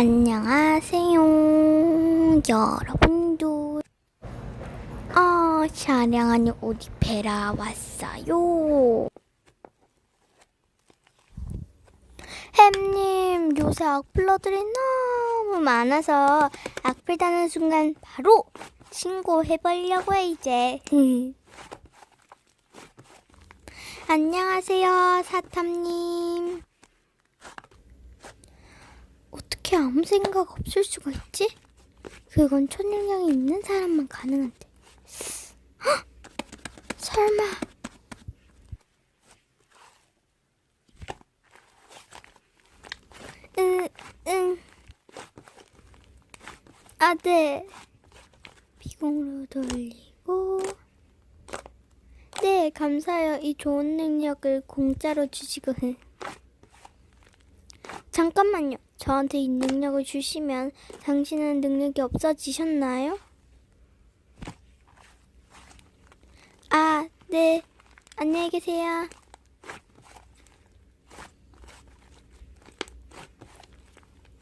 안녕하세요, 여러분들. 어, 우리 베라 왔어요. 햄님, 요새 악플러들이 너무 많아서 악플 다는 순간 바로 신고해보려고 해, 이제. 안녕하세요, 사탐님. 어떻게 아무 생각 없을 수가 있지? 그건 초능력이 있는 사람만 가능한데. 헉! 설마. 응, 응. 아, 네. 비공으로 돌리고. 네, 감사해요. 이 좋은 능력을 공짜로 주시고. 잠깐만요. 저한테 이 능력을 주시면 당신은 능력이 없어지셨나요? 아, 네. 안녕히 계세요.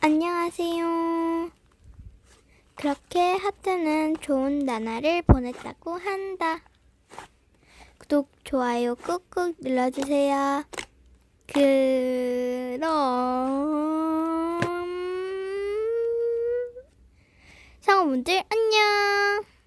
안녕하세요. 그렇게 하트는 좋은 나날을 보냈다고 한다. 구독, 좋아요 꾹꾹 눌러주세요. 그 상호분들 안녕.